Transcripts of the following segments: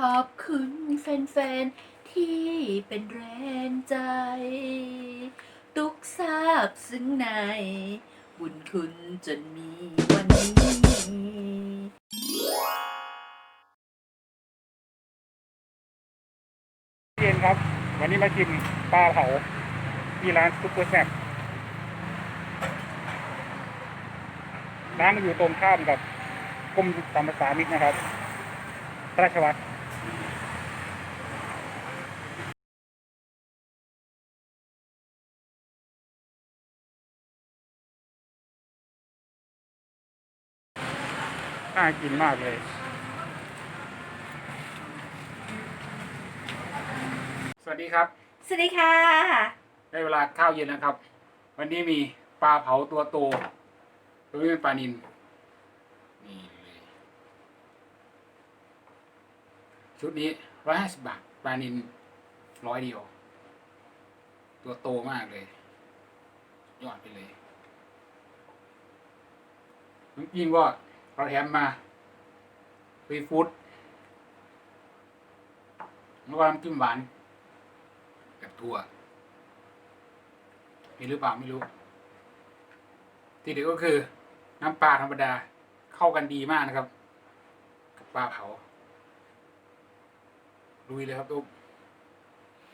ขอบคุณแฟนๆ ที่เป็นแรงใจ ตุกทราบซึ้งใน บุญคุณจนมีวันนี้เย็นครับ วันนี้มาชิมปลาเผาที่ร้านซุปเปอร์แซ่บร้านมันอยู่ตรงข้ามกับกรมสรรพสามิตนะครับ ราชวัตร น่ากินมากเลย สวัสดีครับ สวัสดีค่ะ ได้เวลาข้าวเย็นแล้วครับ วันนี้มีปลาเผาตัวโตตัวนี้เป็นปลานินนี่เลยชุดนี้ร้อยห้าสิบบาทปลานินร้อยเดียว ตัวโตมากเลยยอดไปเลยน้ำจิ้มก็ เราแถมมาฟรีฟู้ดแล้วก็น้ำจิ้มหวานกับถั่วมีหรือเปล่าไม่รู้ ที่เด็ดก็คือน้ำปลาธรรมดาเข้ากันดีมากนะครับ กับปลาเผาลุยเลยครับตุ๊ก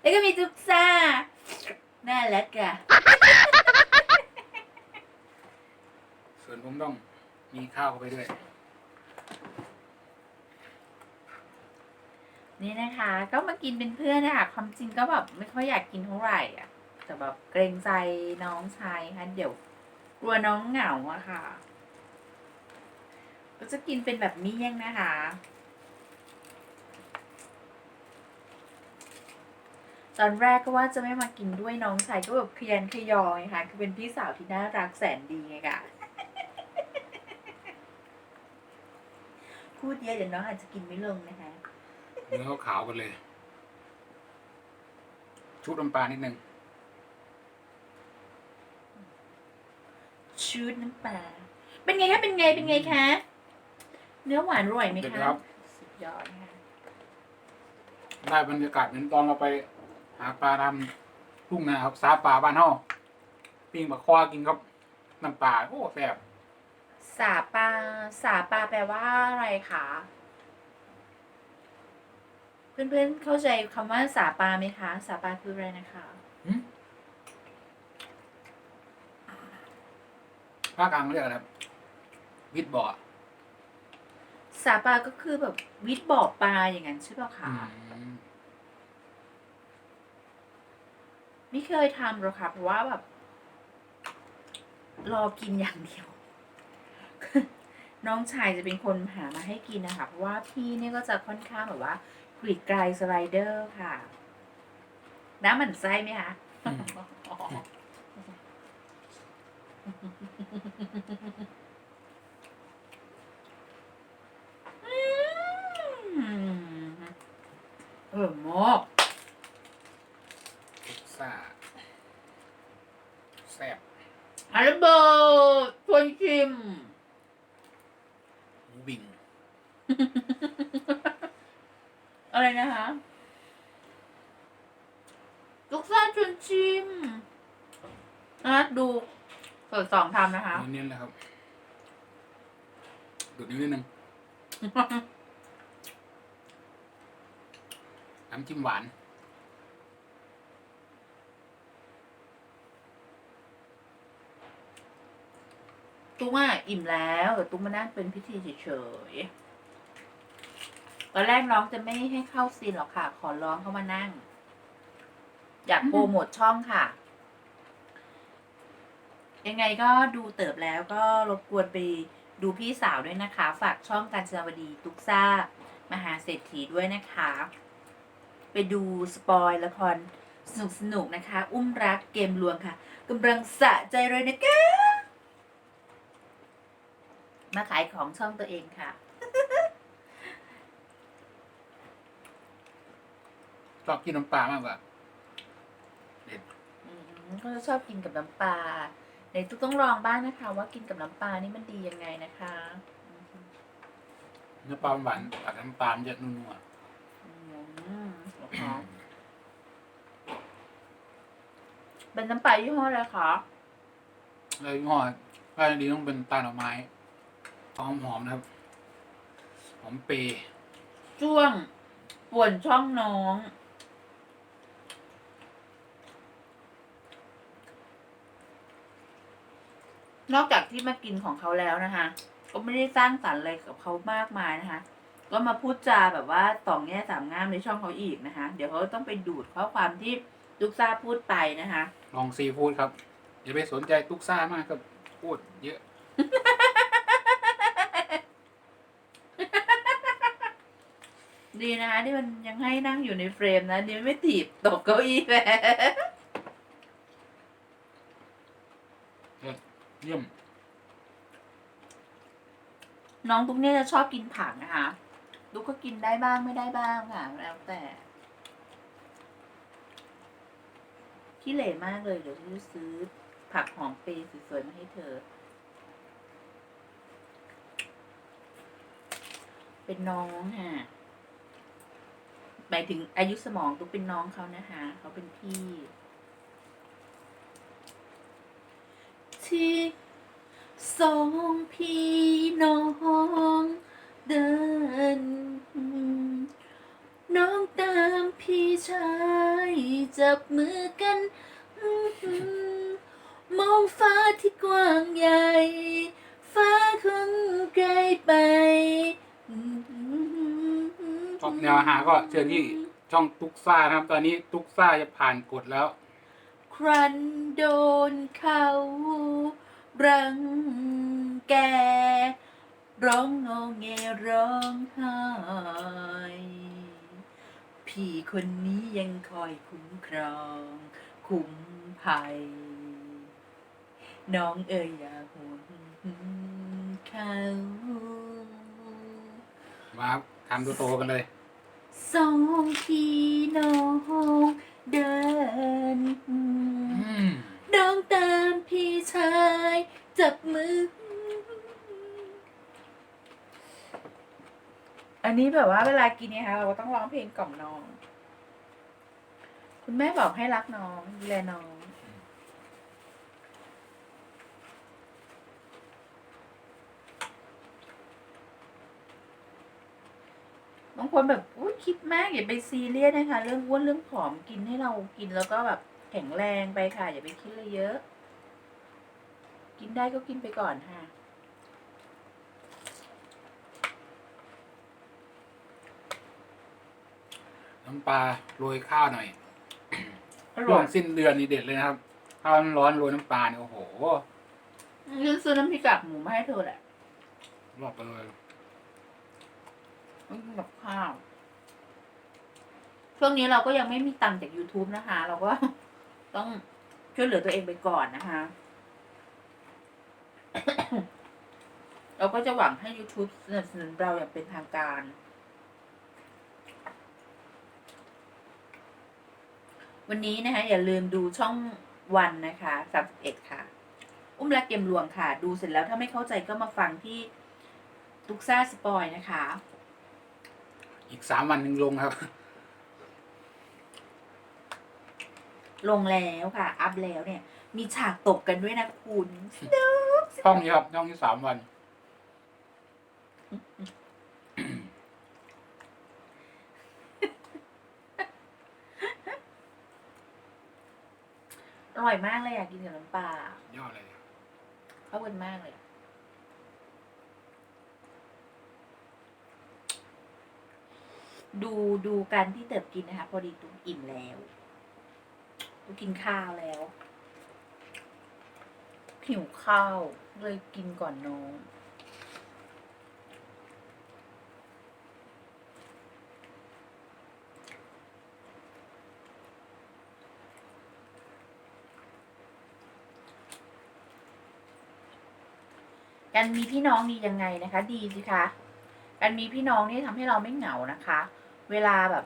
แล้วก็มีจุกซ่า น่ารักอะส่วนผมต้อง มีข้าวเข้าไปด้วย นี่นะคะ ก็มากินเป็นเพื่อนนะคะความจริงก็แบบไม่ค่อยอยากกินเท่าไหร่อะ แต่แบบเกรงใจน้องชายค่ะเดี๋ยวกลัวน้องเหงาอะค่ะ ก็จะกินเป็นแบบเมี่ยงนะคะ ตอนแรกก็ว่าจะไม่มากินด้วยน้องชายก็แบบขยันขยอไงคะคือเป็นพี่สาวที่น่ารักแสนดีไงค่ะ พูดเยอะเดี๋ยวน้องอาจจะกินไม่ลงนะคะ เนื้อขาวๆกันเลย ชุบน้ำปลานิดนึงชูดน้ำปลา เป็นไงคะ เป็นไง เป็นไงคะ เนื้อหวานอร่อยไหมเด็ดคะครับ สุดยอดค่ะ ได้บรรยากาศเหมือนตอนเราไป หาปลาทำทุ่งนาครับสาปลาบ้านเฮาปิ้งปลาคว้ากินครับน้ำปลาโอ้แซ่บ สาปลาสาปลาแปลว่าอะไรคะ เพื่อนๆเข้าใจคำว่าสาปลาไหมคะ สาปลาคืออะไรนะคะหึภาคกลางเขาเรียกอะไรครับ วิทย์บ่อสาปลาก็คือแบบวิทย์บ่อปลาอย่างนั้นใช่ป่ะคะอืมไม่เคยทำหรอกค่ะเพราะว่าแบบ รอกินอย่างเดียว น้องชายจะเป็นคนหามาให้กินนะคะ เพราะว่าพี่เนี่ยก็จะค่อนข้างแบบว่ากรีดไกลสไลเดอร์ค่ะ น้ำหมันไส้ไหมคะอืมเออมาก พิซซ่าแซ่บ อาระเบิดคนชิม หมูบิง อะไรนะคะลูกซ่าชวนชิมนะดูเปิดสอง ทำนะคะเน้นๆเลยครับดูดนิ้วนิดนึงน้ำจิ้มหวานตุ้มอะอิ่มแล้วแต่ตุ้มมานั่งเป็นพิธีเฉยๆตอนแรกน้องจะไม่ให้เข้าซีนหรอกค่ะ ขอร้องเข้ามานั่ง อยากโปรโมทช่องค่ะ ยังไงก็ดูเติบแล้วก็รบกวนไปดูพี่สาวด้วยนะคะ ฝากช่องการจนาวดีตุกซ่ามหาเศรษฐีด้วยนะคะ ไปดูสปอยละครสนุกสนุกๆนะคะ อุ้มรักเกมลวงค่ะกำลังสะใจเลยนะคะมาขายของช่องตัวเองค่ะ ชอบกินน้ำปลามากกว่าเด็ดอืมเขาจะชอบกินกับน้ำปลา ในทุกต้องลองบ้างนะคะ ว่ากินกับน้ำปลานี่มันดียังไงนะคะอืมเนื้อปลาหวานตัดน้ำปลามันจะนัวมเหรอคะเป็นน้ำปลายี่ห้ออะไรคะเลยยี่ห้อถ้าดีต้องเป็นตาหน่อไม้หอมหอมๆนะครับหอมเปรย์จ้วงป่วนช่องน้อง นอกจากที่มากินของเขาแล้วนะคะ ก็ไม่ได้สร้างสรรค์อะไรกับเขามากมายนะคะ ก็มาพูดจาแบบว่าต่องแง่สามงามในช่องเขาอีกนะคะ เดี๋ยวเขาต้องไปดูดข้อความที่ลูกซ่าพูดไปนะคะ ลองซีฟู้ดครับอย่าไปสนใจตุกซ่ามากครับพูดเยอะ ดีนะคะที่มันยังให้นั่งอยู่ในเฟรมนะดีไม่ถีบตกเก้าอี้แหละ เยี่ยม น้องตุ๊กเนี่ยจะชอบกินผักนะคะตุ๊กก็กินได้บ้างไม่ได้บ้างค่ะ แล้วแต่ขี้เหร่มากเลยเดี๋ยวฉันจะซื้อผักหอมเปรย์สวยๆมาให้เธอ เป็นน้องค่ะหมายถึงอายุสมองตุ๊กเป็นน้องเขานะคะ เขาเป็นพี่ ที่สองพี่น้องเดิน น้องตามพี่ชายจับมือกัน มองฟ้าที่กว้างใหญ่ ฟ้าคงไกลไปชอบแนวอาหารก็เชิญที่ช่องตุกซ่านะครับ ตอนนี้ตุกซ่าจะผ่านกฎแล้ว ครันโดนเขารังแก ร้องงอแงร้องไห้พี่คนนี้ยังคอยคุ้มครอง คุ้มภัย น้องเอ๋ยอย่าห่วงเขามาครับทำตัวโตกันเลย สองพี่น้อง เดินอืมน้องตามพี่ชาย จับมือ อันนี้แบบว่าเวลากินเนี่ยค่ะเราก็ต้องร้องเพลงกล่อมน้อง คุณแม่บอกให้รักน้องดูแลน้องบางคนแบบอุ้ย คิดมากอย่าไปซีเรียสนะคะ เรื่องอ้วนเรื่องผอมกินให้เรากินแล้วก็แบบแข็งแรงไปค่ะ อย่าไปคิดเลยเยอะ กินได้ก็กินไปก่อนค่ะ น้ำปลาโรยข้าวหน่อยอช่ร่วองยสิ้นเดือนนี่เด็ดเลยนะครับข้าวร้อนๆโรยน้ำปลาเนี่ยโอ้โหฉันซื้อน้ำพริกกากหมูมาให้เธอแหละรอบไปเลยไม่กินกับข้าว ช่วงนี้เราก็ยังไม่มีตังค์จาก YouTube นะคะ เราก็ต้องช่วยเหลือตัวเองไปก่อนนะคะ เราก็จะหวังให้ YouTube สนับสนุนเราอย่างเป็นทางการ วันนี้นะคะ อย่าลืมดูช่องวันนะคะสามสิบเอ็ดค่ะ อุ้มรักเกมลวงค่ะ ดูเสร็จแล้วถ้าไม่เข้าใจก็มาฟังที่ตุกซ่าสปอยนะคะ อีกสามวันหนึ่งลงครับ ลงแล้วค่ะ อัพแล้วเนี่ย มีฉากตบกันด้วยนะคุณช่องนี้ครับช่องที่สามวัน อร่อยมากเลยอยากกินกับน้ำปลายอดเลยเข้ากันมากเลย ดูดูการที่เติบกินนะคะ พอดีตุ้มอิ่มแล้ว ตุ้มกินข้าวแล้วหิวข้าวเลยกินก่อนน้องการมีพี่น้องดียังไงนะคะ ดีสิคะการมีพี่น้องนี่ทำให้เราไม่เหงานะคะ เวลาแบบ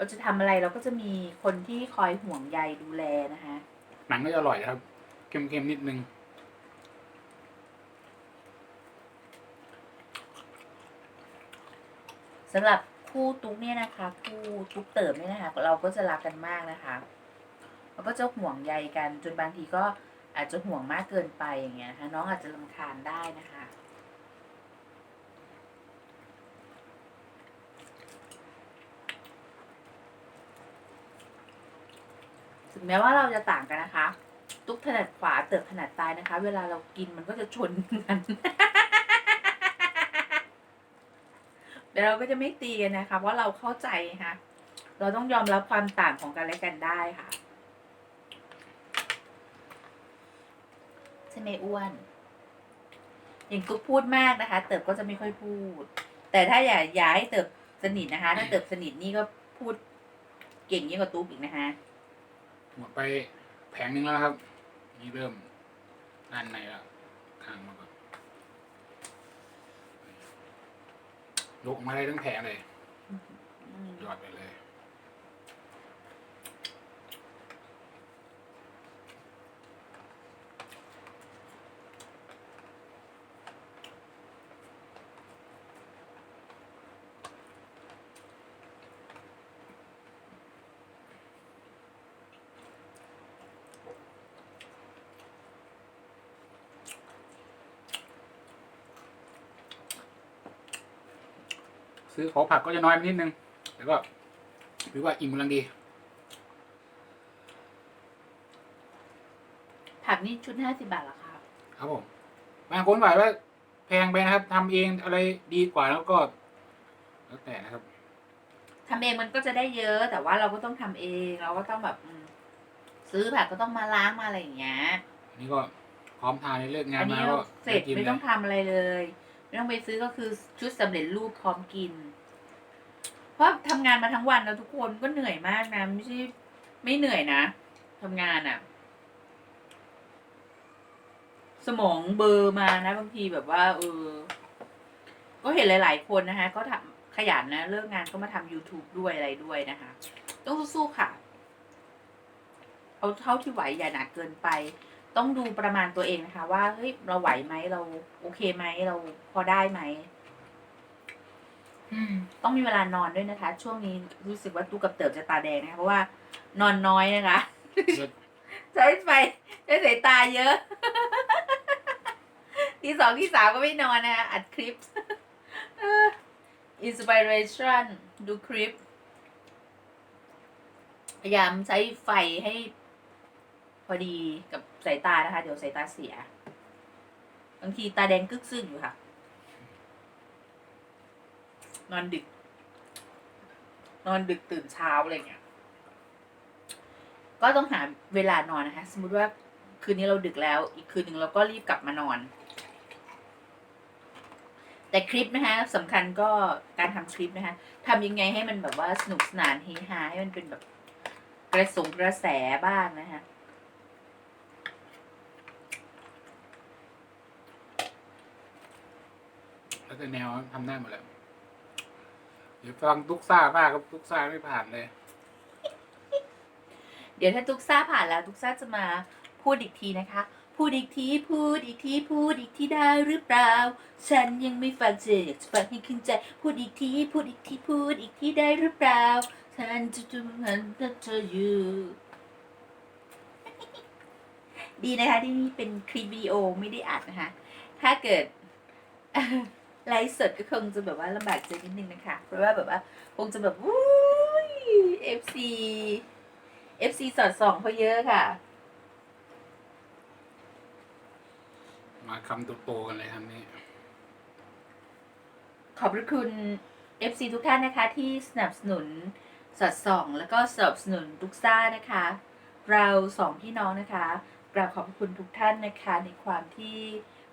เราจะทำอะไรเราก็จะมีคนที่คอยห่วงใยดูแลนะคะหนังก็จะอร่อยนะครับเค็มๆนิดนึงสำหรับคู่ตุ๊กเนี่ยนะคะคู่ตุ๊กเติมเนี่ยนะคะ เราก็จะรักกันมากนะคะเราก็จะห่วงใยกันจนบางทีก็อาจจะห่วงมากเกินไปอย่างเงี้ยนะคะน้องอาจจะรำคาญได้นะคะ งแม้ว่าเราจะต่างกันนะคะ ตุ๊กถนัดขวาเติบถนัดซ้ายนะคะ เวลาเรากินมันก็จะชนกันแต่เราก็จะไม่ตีกันนะคะ เพราะเราเข้าใจค่ะ เราต้องยอมรับความต่างของกันและกันได้ค่ะใช่ไหมอ้วน อย่างตุ๊กพูดมากนะคะ เติบก็จะไม่ค่อยพูด แต่ถ้าอย่าอย่าให้เติบสนิทนะคะ ถ้าเติบสนิทนี่ก็พูดเก่งยิ่งกว่าตุ๊กอีกนะคะ หมดไปแผงหนึ่งแล้วนะครับ นี่เริ่มด้านในแล้วข้างมาก่อนลุกออกมาได้ทั้งแผงเลยยอดไปเลย ซื้อของผักก็จะน้อยไปนิดนึง แต่ก็ถือว่าอิ่มกำลังดี ผักนี่ชุดห้าสิบาทเหรอคะครับผมบางคนบอกว่าแพงไปนะครับทำเองอะไรดีกว่าแล้วก็ แล้วแต่นะครับ ทำเองมันก็จะได้เยอะ แต่ว่าเราก็ต้องทำเอง เราก็ต้องแบบอืมซื้อผักก็ต้องมาล้างมาอะไรอย่างเงี้ย อันนี้ก็พร้อมทานในเลิกงานอันมานี้ก็เสร็จด้กินไม่เลต้อยงทำอะไรเลย ไม่ต้องไปซื้อก็คือชุดสำเร็จรูปพร้อมกิน เพราะทำงานมาทั้งวันแล้วทุกคนก็เหนื่อยมากนะไม่ใช่ไม่เหนื่อยนะทำงานอะ่ะ สมองเบอร์มานะบางทีแบบว่าเออ ก็เห็นหลาย ๆ คนนะคะ ก็ทำขยันนะเลิกงานก็มาทำ YouTube ด้วยอะไรด้วยนะคะ ต้องสู้ๆค่ะ เอาเท่าที่ไหวอย่าหนักเกินไป ต้องดูประมาณตัวเองนะคะ ว่าเฮ้ยเราไหวไหมเราโอเคไหมเราพอได้ไหมอืมต้องมีเวลานอนด้วยนะคะ ช่วงนี้รู้สึกว่าตู้กับเติบจะตาแดงนะคะเพราะว่านอนน้อยนะคะใช้ไฟใช้สายตาเยอะที่สองที่สามก็ไม่นอนนะคะอัดคลิปอินสปิเรชันดูคลิปพยายามใช้ไฟให้พ อดีกับสายตานะคะ เดี๋ยวสายตาเสีย บางทีตาแดงกึกซึงอยู่ค่ะ นอนดึก นอนดึกตื่นเช้าอะไรเงี้ย ก็ต้องหาเวลานอนนะคะ สมมติว่าคืนนี้เราดึกแล้ว อีกคืนหนึ่งเราก็รีบกลับมานอน แต่คลิปนะคะสำคัญก็การทำคลิปนะคะทำยังไงให้มันแบบว่าสนุกสนานเฮฮาให้มันเป็นแบบกระสงกระแสบ้างนะคะ แล้วแต่แนวทำได้หมดแล้วเดี๋ยวฟังทุกซ่ามากครับทุกซ่าไม่ผ่านเลย เดี๋ยวถ้าทุกซ่าผ่านแล้วทุกซ่าจะมาพูดอีกทีนะคะ พูดอีกทีพูดอีกทีพูดอีกทีได้หรือเปล่า ฉันยังไม่ฟังเจอยากจะฟังให้ขึ้นใจ พูดอีกทีพูดอีกทีพูดอีกทีได้หรือเปล่าฉันจะจำหันเธออยู่ ดีนะคะที่นี่เป็นคลิปวิดีโอไม่ได้อัดนะคะ ถ้าเกิด ไลฟ์สดก็คงจะแบบว่าลำบากใจนิดนึงนะคะ เพราะว่าแบบว่าคงจะแบบวุ้ย FC FC สอดส่องเขาเยอะค่ะ มาคำโตๆกันเลยครับนี่ขอบพระคุณ FC ทุกท่านนะคะ ที่สนับสนุนสอดส่อง แล้วก็สนับสนุนทุกซ่านะคะ เราสองพี่น้องนะคะกราบขอบพระคุณทุกท่านนะคะในความที่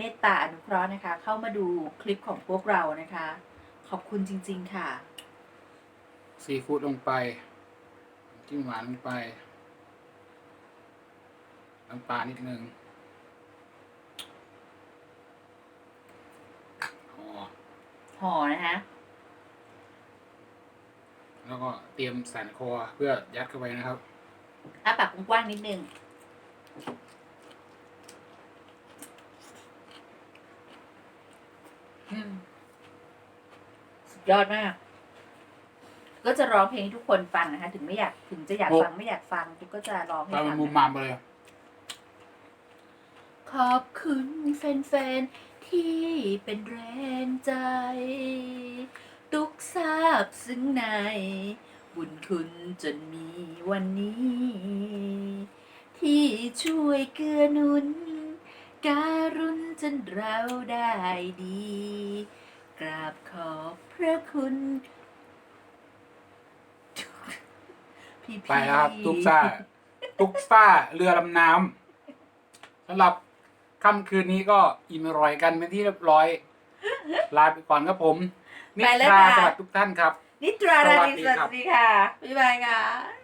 เมตตาอนุเคราะห์นะคะ เข้ามาดูคลิปของพวกเรานะคะ ขอบคุณจริง ๆ ค่ะ ซีฟู้ดลงไปจิ้มหวานลงไปน้ำปลานิดนึงอ๋อห่อนะคะแล้วก็เตรียมสันคอเพื่อยัดเข้าไปนะครับ อ้าปากกว้างๆนิดนึง อืม สุดยอดมาก ก็จะร้องเพลงให้ทุกคนฟังนะคะ ถึงไม่อยากถึงจะอยากโอ้ฟังไม่อยากฟังตุ๊กก็จะร้องให้กลายเป็ฟันงมุมนะคะมามไปเลย ขอบคุณแฟนๆ ที่เป็นแรงใจตุกทราบซึ้งใน บุญคุณจนมีวันนี้ ที่ช่วยเกื้อหนุน การุณจนเราได้ดี กราบขอบพระคุณพี่ๆไปแล้วครับทุกซ่าทุกซ่าเรือลำน้ำสำหรับค่ำคืนนี้ก็อิ่มอร่อยกันเป็นที่เรียบร้อย ลาไปก่อนครับผมนิไปแล้วทราค่ะสวัสดีทุกท่านครับ นิตราราสวัสดีดีสวัครับสดีค่ะบ๊ายบายค่ะ